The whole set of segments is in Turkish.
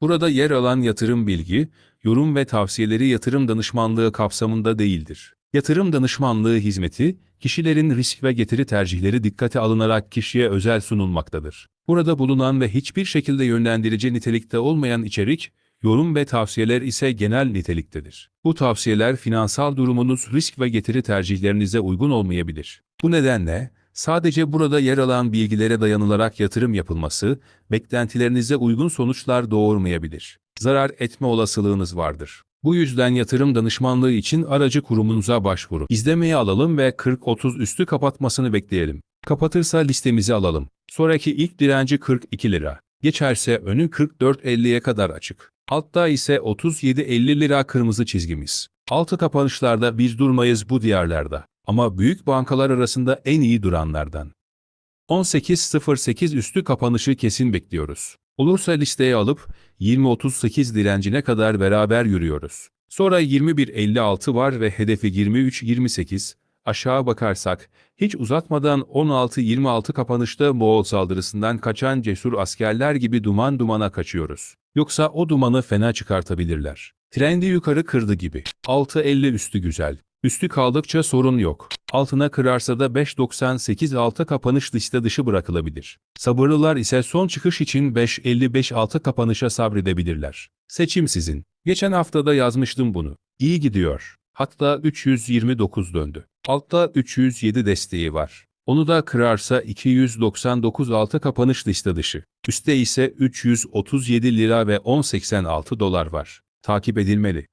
Burada yer alan yatırım bilgi, yorum ve tavsiyeleri yatırım danışmanlığı kapsamında değildir. Yatırım danışmanlığı hizmeti, kişilerin risk ve getiri tercihleri dikkate alınarak kişiye özel sunulmaktadır. Burada bulunan ve hiçbir şekilde yönlendirici nitelikte olmayan içerik, yorum ve tavsiyeler ise genel niteliktedir. Bu tavsiyeler finansal durumunuz, risk ve getiri tercihlerinize uygun olmayabilir. Bu nedenle, sadece burada yer alan bilgilere dayanılarak yatırım yapılması, beklentilerinize uygun sonuçlar doğurmayabilir. Zarar etme olasılığınız vardır. Bu yüzden yatırım danışmanlığı için aracı kurumunuza başvurun. İzlemeye alalım ve 40-30 üstü kapatmasını bekleyelim. Kapatırsa listemizi alalım. Sonraki ilk direnci 42 lira. Geçerse önü 44.50'ye kadar açık. Altta ise 37.50 lira kırmızı çizgimiz. Altı kapanışlarda biz durmayız bu diyarlarda. Ama büyük bankalar arasında en iyi duranlardan. 18.08 üstü kapanışı kesin bekliyoruz. Olursa listeye alıp 20.38 direncine kadar beraber yürüyoruz. Sonra 21.56 var ve hedefi 23.28. Aşağı bakarsak, hiç uzatmadan 16-26 kapanışta Moğol saldırısından kaçan cesur askerler gibi duman dumana kaçıyoruz. Yoksa o dumanı fena çıkartabilirler. Trendi yukarı kırdı gibi. 6.50 üstü güzel. Üstü kaldıkça sorun yok. Altına kırarsa da 5.98 alta kapanış liste dışı bırakılabilir. Sabırlılar ise son çıkış için 5.55 altı kapanışa sabredebilirler. Seçim sizin. Geçen haftada yazmıştım bunu. İyi gidiyor. Hatta 329 döndü. Altta 307 desteği var. Onu da kırarsa 299 altı kapanış liste dışı. Üste ise 337 lira ve 1086 dolar var. Takip edilmeli.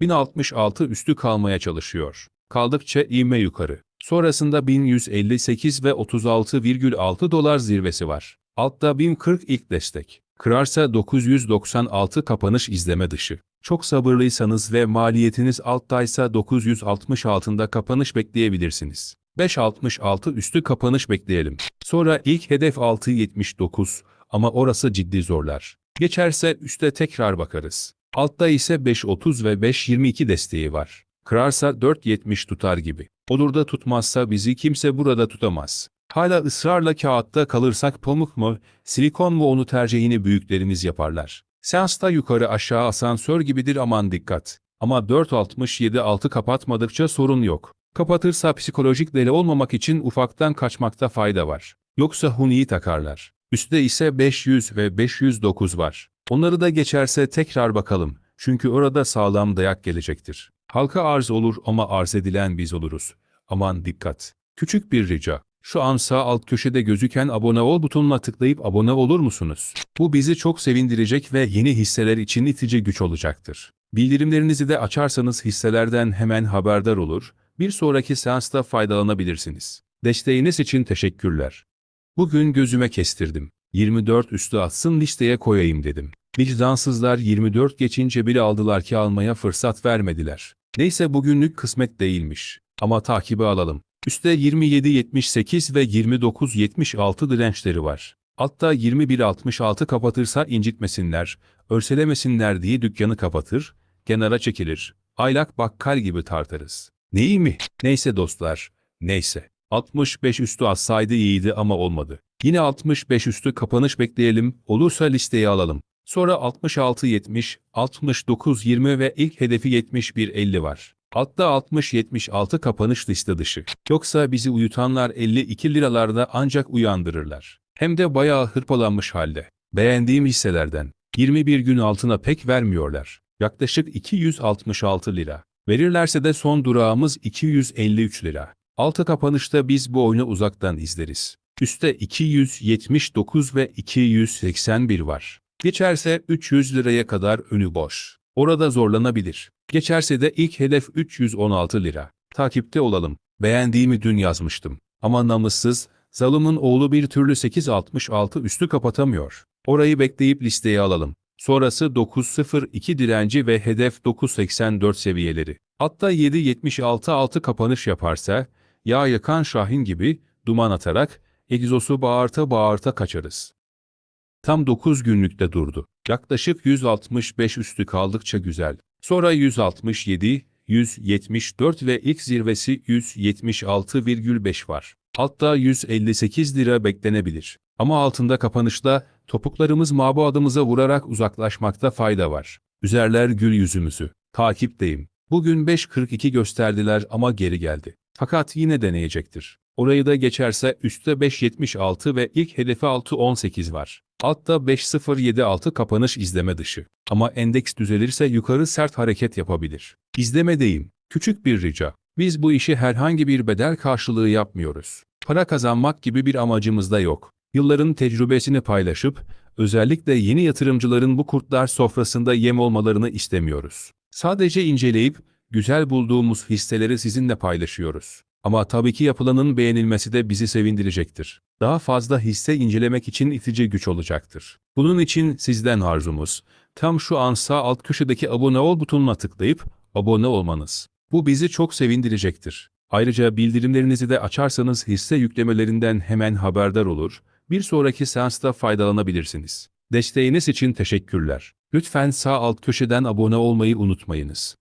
1066 üstü kalmaya çalışıyor. Kaldıkça ivme yukarı. Sonrasında 1158 ve 36,6 dolar zirvesi var. Altta 1040 ilk destek. Kırarsa 996 kapanış izleme dışı. Çok sabırlıysanız ve maliyetiniz alttaysa 960 altında kapanış bekleyebilirsiniz. 5.66 üstü kapanış bekleyelim. Sonra ilk hedef 6.79 ama orası ciddi zorlar. Geçerse üste tekrar bakarız. Altta ise 5.30 ve 5.22 desteği var. Kırarsa 4.70 tutar gibi. Olur da tutmazsa bizi kimse burada tutamaz. Hala ısrarla kağıtta kalırsak pamuk mu, silikon mu onu tercihini büyüklerimiz yaparlar. Seansta yukarı aşağı asansör gibidir aman dikkat. Ama 4.67 altı kapatmadıkça sorun yok. Kapatırsa psikolojik deli olmamak için ufaktan kaçmakta fayda var. Yoksa huniyi takarlar. Üstte ise 500 ve 509 var. Onları da geçerse tekrar bakalım. Çünkü orada sağlam dayak gelecektir. Halka arz olur ama arz edilen biz oluruz. Aman dikkat. Küçük bir rica. Şu an sağ alt köşede gözüken abone ol butonuna tıklayıp abone olur musunuz? Bu bizi çok sevindirecek ve yeni hisseler için itici güç olacaktır. Bildirimlerinizi de açarsanız hisselerden hemen haberdar olur, bir sonraki seansta faydalanabilirsiniz. Desteğiniz için teşekkürler. Bugün gözüme kestirdim. 24 üstü atsın listeye koyayım dedim. Vicdansızlar 24 geçince bile aldılar ki almaya fırsat vermediler. Neyse bugünlük kısmet değilmiş. Ama takibi alalım. Üste 27.78 ve 29.76 dirençleri var. Altta 21.66 kapatırsa incitmesinler, örselemesinler diye dükkanı kapatır, kenara çekilir, aylak bakkal gibi tartarız. Neyi mi? Neyse dostlar, neyse. 65 üstü atsaydı iyiydi ama olmadı. Yine 65 üstü kapanış bekleyelim, olursa listeyi alalım. Sonra 66-70, 69-20 ve ilk hedefi 71-50 var. Altta 60-76 kapanış liste dışı. Yoksa bizi uyutanlar 52 liralarda ancak uyandırırlar. Hem de bayağı hırpalanmış halde. Beğendiğim hisselerden. 21 gün altına pek vermiyorlar. Yaklaşık 266 lira. Verirlerse de son durağımız 253 lira. Altı kapanışta biz bu oyunu uzaktan izleriz. Üste 279 ve 281 var. Geçerse 300 liraya kadar önü boş. Orada zorlanabilir. Geçerse de ilk hedef 316 lira. Takipte olalım. Beğendiğimi dün yazmıştım. Ama namussuz, zalımın oğlu bir türlü 866 üstü kapatamıyor. Orayı bekleyip listeye alalım. Sonrası 902 direnci ve hedef 984 seviyeleri. Hatta 776 altı kapanış yaparsa, yağ yakan Şahin gibi duman atarak egzosu bağırta bağırta kaçarız. Tam 9 günlükte durdu. Yaklaşık 165 üstü kaldıkça güzel. Sonra 167, 174 ve ilk zirvesi 176,5 var. Altta 158 lira beklenebilir. Ama altında kapanışta Topuklarımız mabadımıza vurarak uzaklaşmakta fayda var. Üzerler gül yüzümüzü. Takipteyim. Bugün 5.42 gösterdiler ama geri geldi. Fakat yine deneyecektir. Orayı da geçerse üstte 5.76 ve ilk hedefi 6.18 var. Altta 5.076 kapanış izleme dışı. Ama endeks düzelirse yukarı sert hareket yapabilir. İzlemedeyim. Küçük bir rica. Biz bu işi herhangi bir bedel karşılığı yapmıyoruz. Para kazanmak gibi bir amacımız da yok. Yılların tecrübesini paylaşıp, özellikle yeni yatırımcıların bu kurtlar sofrasında yem olmalarını istemiyoruz. Sadece inceleyip, güzel bulduğumuz hisseleri sizinle paylaşıyoruz. Ama tabii ki yapılanın beğenilmesi de bizi sevindirecektir. Daha fazla hisse incelemek için itici güç olacaktır. Bunun için sizden arzumuz, tam şu an sağ alt köşedeki abone ol butonuna tıklayıp abone olmanız. Bu bizi çok sevindirecektir. Ayrıca bildirimlerinizi de açarsanız hisse yüklemelerinden hemen haberdar olur, bir sonraki seansta faydalanabilirsiniz. Desteğiniz için teşekkürler. Lütfen sağ alt köşeden abone olmayı unutmayınız.